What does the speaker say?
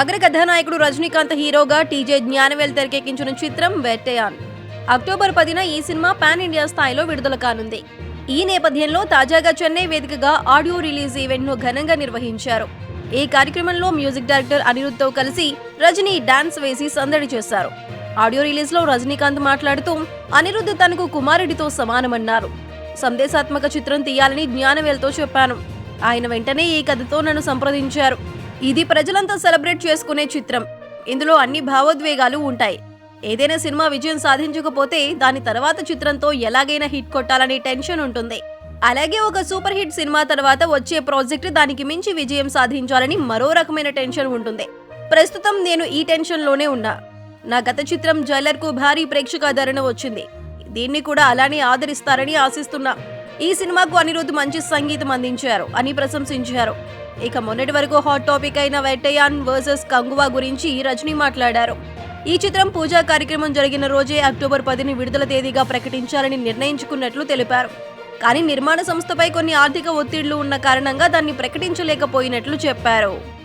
అగ్ర కథానాయకుడు రజనీకాంత్ హీరోగా టీజే జ్ఞానవేల్ తెరకెక్కించిన చిత్రం వెట్టయాన్ అక్టోబర్ పదిన ఈ సినిమా పాన్ ఇండియా స్థాయిలో విడుదల కానుంది. ఈ నేపథ్యంలో తాజాగా చెన్నై వేదికగా ఆడియో రిలీజ్ ఈవెంట్ను ఘనంగా నిర్వహించారు. ఈ కార్యక్రమంలో మ్యూజిక్ డైరెక్టర్ అనిరుద్ధ్తో కలిసి రజనీ డాన్స్ వేసి సందడి చేశారు. ఆడియో రిలీజ్లో రజనీకాంత్ మాట్లాడుతూ అనిరుద్ధ్ తనకు కుమారుడితో సమానమన్నారు. సందేశాత్మక చిత్రం తీయాలని జ్ఞానవేల్తో చెప్పాను. ఆయన వెంటనే ఈ కథతో నన్ను సంప్రదించారు. ఇది ప్రజలంతా సెలబ్రేట్ చేసుకునే చిత్రం. ఇందులో అన్ని భావోద్వేగాలు ఉంటాయి. ఏదైనా సినిమా విజయం సాధించకపోతే దాని తర్వాత చిత్రంతో ఎలాగైనా హిట్ కొట్టాలనే టెన్షన్ ఉంటుంది. అలాగే ఒక సూపర్ హిట్ సినిమా తర్వాత వచ్చే ప్రాజెక్ట్ దానికి మించి విజయం సాధించాలని మరో రకమైన టెన్షన్ ఉంటుంది. ప్రస్తుతం నేను ఈ టెన్షన్లోనే ఉన్నా. నా గత చిత్రం జైలర్కు భారీ ప్రేక్షకాదరణ వచ్చింది. దీన్ని కూడా అలానే ఆదరిస్తారని ఆశిస్తున్నా. ఈ సినిమాకు అనిరుద్ధ్ మంచి సంగీతం అందించారు. అని ప్రశంసించారు. ఇక మొన్నటి వరకు హాట్ టాపిక్ అయిన వెట్టయాన్ వర్సెస్ కంగువా గురించి రజనీ మాట్లాడారు. ఈ చిత్రం పూజా కార్యక్రమం జరిగిన రోజే అక్టోబర్ పదిని విడుదల తేదీగా ప్రకటించాలని నిర్ణయించుకున్నట్లు తెలిపారు. కానీ నిర్మాణ సంస్థపై కొన్ని ఆర్థిక ఒత్తిళ్ళు ఉన్న కారణంగా దాన్ని ప్రకటించలేకపోయినట్లు చెప్పారు.